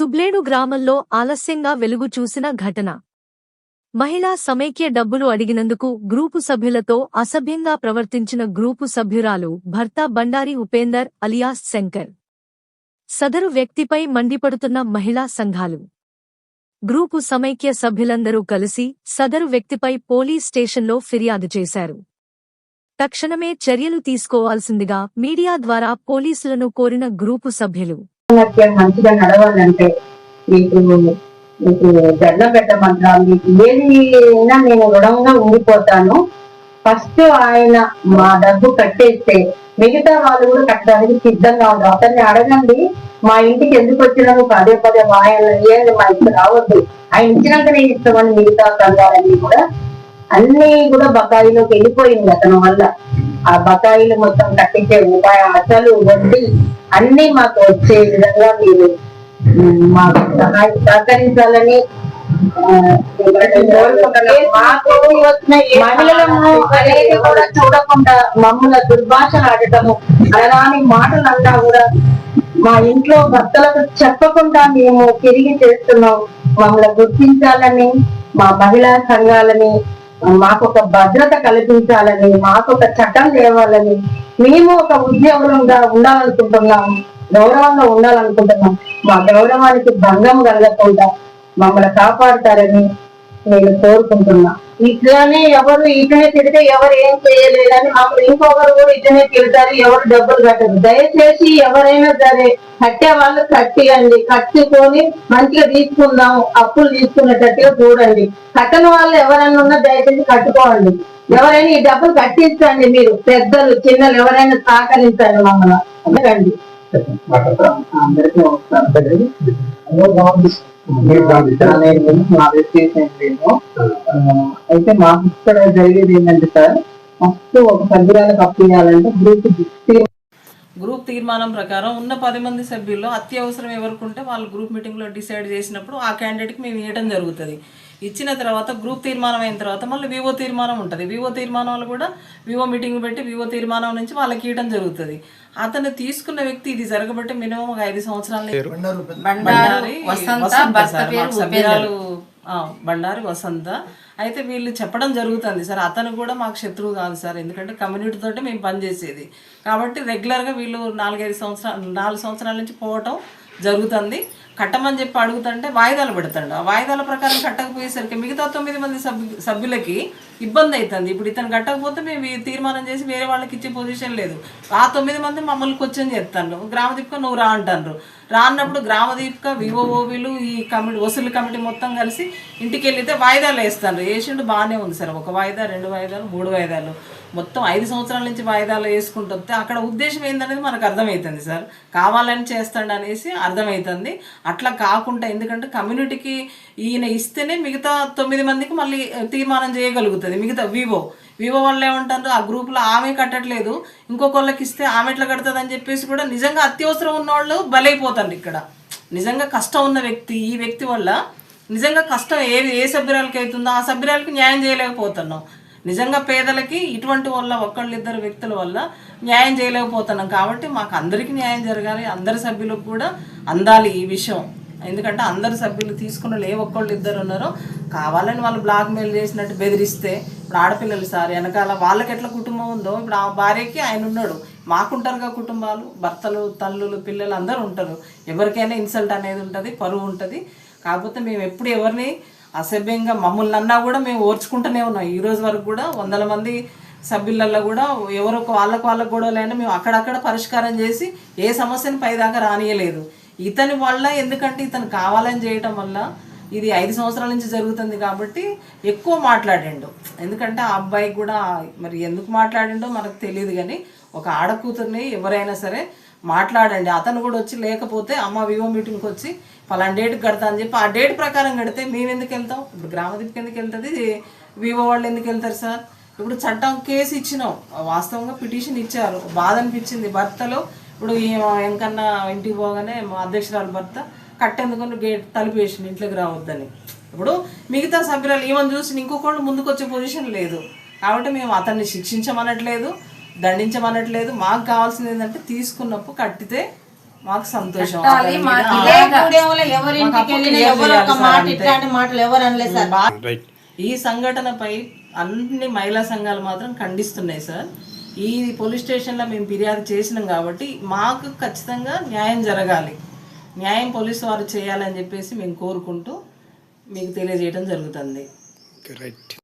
సుబ్లేడు గ్రామంలో ఆలస్యంగా వెలుగు చూసిన ఘటన. మహిళా సమైక్య డబ్బులు అడిగినందుకు గ్రూపు సభ్యులతో అసభ్యంగా ప్రవర్తించిన గ్రూపు సభ్యురాలు భర్త బండారి ఉపేందర్ అలియాస్ శంకర్. సదరు వ్యక్తిపై మండిపడుతున్న మహిళా సంఘాలు. గ్రూపు సమైక్య సభ్యులందరూ కలిసి సదరు వ్యక్తిపై పోలీస్ స్టేషన్లో ఫిర్యాదు చేశారు. తక్షణమే చర్యలు తీసుకోవాల్సిందిగా మీడియా ద్వారా పోలీసులను కోరిన గ్రూపు సభ్యులు. సామర్థ్యం మంచిగా నడవాలంటే మీకు మీకు దండం పెట్టమంటారా మీకు ఏది అయినా నేను రుణంగా ఉండిపోతాను. ఫస్ట్ ఆయన మా డబ్బు కట్టేస్తే మిగతా వాళ్ళు కూడా కట్టడానికి సిద్ధంగా ఉంటారు అతన్ని అడగండి మా ఇంటికి ఎందుకు వచ్చినాము పదే పదే మా ఆయన ఏంది మా ఇంటికి రావద్దు. ఆయన ఇచ్చినాకనే ఇస్తామని మిగతా సంఘాలన్నీ కూడా అన్ని కూడా బకాయిలోకి వెళ్ళిపోయింది అతని వల్ల. ఆ బకాయిలు మొత్తం కట్టించే ఉపాయం అసలు వడ్డీ అన్ని మాకు వచ్చే విధంగా మీరు మాకు సహాయ సహకరించాలని మాకు అనేది కూడా చూడకుండా మమ్మల్ని దుర్భాషలు ఆడటము అలాని మాటలు అన్నా కూడా మా ఇంట్లో భర్తలకు చెప్పకుండా మేము తిరిగి చేస్తున్నాం మమ్మల్ని గుర్తించాలని మా మహిళా సంఘాలని మాకు ఒక భద్రత కల్పించాలని మాకు ఒక చట్టం తేవాలని మేము ఒక ఉద్యోగంగా ఉండాలనుకుంటున్నాం గౌరవంగా ఉండాలనుకుంటున్నాం మా గౌరవానికి భంగం కలగకుండా మమ్మల్ని కాపాడతారని నేను కోరుకుంటున్నా. ఇట్లానే ఎవరు ఇట్లనే తిడితే ఎవరు ఏం చేయలేదని మమ్మల్ని ఇంకొకరు కూడా ఇట్లనే తిడతారు ఎవరు డబ్బులు కట్టరు. దయచేసి ఎవరైనా సరే కట్టే వాళ్ళు కట్టియండి. కట్టుకొని మంచిగా తీసుకుందాం అప్పులు తీసుకునేటట్టుగా చూడండి. కట్టని వాళ్ళు ఎవరైనా ఉన్నా దయచేసి కట్టుకోండి. ఎవరైనా ఈ డబ్బులు కట్టించండి మీరు పెద్దలు చిన్నలు ఎవరైనా సహకరించండి మమ్మల్ని. అయితే మాకు ఇక్కడ జరిగేది ఏంటంటే సార్ ఫస్ట్ ఒక సభ్యురాలకు అప్పియాలంటే గ్రూప్ గ్రూప్ తీర్మానం ప్రకారం ఉన్న పది మంది సభ్యుల్లో అత్యవసరం ఎవరికి ఉంటే వాళ్ళు గ్రూప్ మీటింగ్లో డిసైడ్ చేసినప్పుడు ఆ క్యాండిడేట్కి మేము ఇవ్వడం జరుగుతుంది. ఇచ్చిన తర్వాత గ్రూప్ తీర్మానం అయిన తర్వాత మళ్ళీ వివో తీర్మానం ఉంటుంది. వివో తీర్మానాలు కూడా వివో మీటింగ్ పెట్టి వివో తీర్మానం నుంచి వాళ్ళకి ఇవ్వడం జరుగుతుంది. అతను తీసుకున్న వ్యక్తి ఇది జరగబట్టి మినిమం ఒక ఐదు సంవత్సరాల వసంత బండారి వసంత. అయితే వీళ్ళు చెప్పడం జరుగుతుంది. సార్ అతను కూడా మాకు శత్రువు కాదు సార్. ఎందుకంటే కమ్యూనిటీ తోటి మేము పనిచేసేది. కాబట్టి రెగ్యులర్గా వీళ్ళు నాలుగైదు సంవత్సరాలు నాలుగు సంవత్సరాల నుంచి పోవటం జరుగుతుంది. కట్టమని చెప్పి అడుగుతుంటే వాయిదాలు పెడతాడు. ఆ వాయిదాల ప్రకారం కట్టకపోయేసరికి మిగతా తొమ్మిది మంది సభ్యులకి ఇబ్బంది అవుతుంది ఇప్పుడు ఇతను కట్టకపోతే మేము తీర్మానం చేసి వేరే వాళ్ళకి ఇచ్చే పొజిషన్ లేదు. ఆ తొమ్మిది మంది మమ్మల్ని క్వశ్చన్ చేస్తాను గ్రామదీపిక నువ్వు రా అంటారు రానప్పుడు గ్రామ దీపిక ఈ కమిటీ వసూలు కమిటీ మొత్తం కలిసి ఇంటికి వెళ్తే వాయిదాలు వేస్తాను వేసిండు బాగానే ఉంది సార్. ఒక వాయిదా రెండు వాయిదాలు మూడు వాయిదాలు. మొత్తం ఐదు సంవత్సరాల నుంచి వాయిదాలు వేసుకుంటూ వస్తే అక్కడ ఉద్దేశం ఏందనేది మనకు అర్థమవుతుంది సార్. కావాలని చేస్తాడు అనేసి అర్థమవుతుంది అట్లా కాకుండా ఎందుకంటే కమ్యూనిటీకి ఈయన ఇస్తేనే మిగతా తొమ్మిది మందికి మళ్ళీ తీర్మానం చేయగలుగుతుంది. మిగతా వివో. వివో వాళ్ళు ఏమంటారు? ఆ గ్రూప్లో ఆమె కట్టట్లేదు. ఇంకొకళ్ళకి ఇస్తే ఆమె ఎట్లా కడుతుంది అని చెప్పేసి కూడా నిజంగా అత్యవసరం ఉన్న వాళ్ళు బలైపోతారు ఇక్కడ. నిజంగా కష్టం ఉన్న వ్యక్తి ఈ వ్యక్తి వల్ల నిజంగా కష్టం ఏ ఏ సభ్యురాలకి అవుతుందో ఆ సభ్యురాలకి న్యాయం చేయలేకపోతున్నాం. నిజంగా పేదలకి ఇటువంటి వల్ల ఒక్కళ్ళిద్దరు వ్యక్తుల వల్ల న్యాయం చేయలేకపోతున్నాం కాబట్టి మాకు అందరికీ న్యాయం జరగాలి అందరి సభ్యులకు కూడా అందాలి ఈ విషయం. ఎందుకంటే అందరు సభ్యులు తీసుకున్న వాళ్ళు ఏ ఒక్కళ్ళు ఇద్దరు ఉన్నారో కావాలని వాళ్ళు బ్లాక్ మెయిల్ చేసినట్టు బెదిరిస్తే ఇప్పుడు ఆడపిల్లలు సార్ వెనకాల వాళ్ళకి ఎట్లా కుటుంబం ఉందో ఇప్పుడు ఆ భార్యకి ఆయన ఉన్నాడు. మాకుంటారుగా కుటుంబాలు భర్తలు తల్లులు పిల్లలు అందరూ ఉంటారు. ఎవరికైనా ఇన్సల్ట్ అనేది ఉంటుంది పరువు ఉంటుంది. కాకపోతే మేము ఎప్పుడు ఎవరిని అసభ్యంగా మమ్మల్ని అన్నా కూడా మేము ఓర్చుకుంటూనే ఉన్నాం. ఈ రోజు వరకు కూడా వందల మంది సభ్యులలో కూడా ఎవరో వాళ్ళకు వాళ్ళకు గొడవలైనా మేము అక్కడక్కడ పరిష్కారం చేసి ఏ సమస్యను పైదాకా రానియలేదు. ఇతని వల్ల ఎందుకంటే ఇతను కావాలని చేయటం వల్ల ఇది ఐదు సంవత్సరాల నుంచి జరుగుతుంది కాబట్టి ఎక్కువ మాట్లాడిండు. ఎందుకంటే ఆ అబ్బాయికి కూడా మరి ఎందుకు మాట్లాడిండో మనకు తెలియదు కానీ ఒక ఆడకూతుర్ని ఎవరైనా సరే మాట్లాడండి. అతను కూడా వచ్చి లేకపోతే అమ్మ వివో మీటింగ్కి వచ్చి పలానా డేట్ కడతా అని చెప్పి ఆ డేట్ ప్రకారం కడితే మేము ఎందుకు వెళ్తాం? ఇప్పుడు గ్రామదీప్కి ఎందుకు వెళ్తుంది? వివో వాళ్ళు ఎందుకు వెళ్తారు సార్? ఇప్పుడు చట్టం కేసు ఇచ్చినాం. వాస్తవంగా పిటిషన్ ఇచ్చారు. బాధ అనిపించింది భర్తలో. ఇప్పుడు ఎంకన్నా ఇంటికి పోగానే మా అధ్యక్షురాలు భర్త కట్టేందుకు గేట్ తలుపేసింది ఇంట్లోకి రావద్దని. ఇప్పుడు మిగతా సభ్యురాలు ఏమని చూసి ఇంకొకళ్ళు ముందుకు వచ్చే పొజిషన్ లేదు. కాబట్టి మేము అతన్ని శిక్షించమనట్లేదు దండించమనట్లేదు. మాకు కావాల్సింది ఏంటంటే తీసుకున్నప్పుడు కట్టితే మాకు సంతోషం. ఈ సంఘటనపై అన్ని మహిళా సంఘాలు మాత్రం ఖండిస్తున్నాయి సార్. ఈ పోలీస్ స్టేషన్లో మేము ఫిర్యాదు చేసినాం కాబట్టి మాకు ఖచ్చితంగా న్యాయం జరగాలి. న్యాయం పోలీసు వారు చేయాలని చెప్పేసి మేము కోరుకుంటూ మీకు తెలియజేయడం జరుగుతుంది. Okay right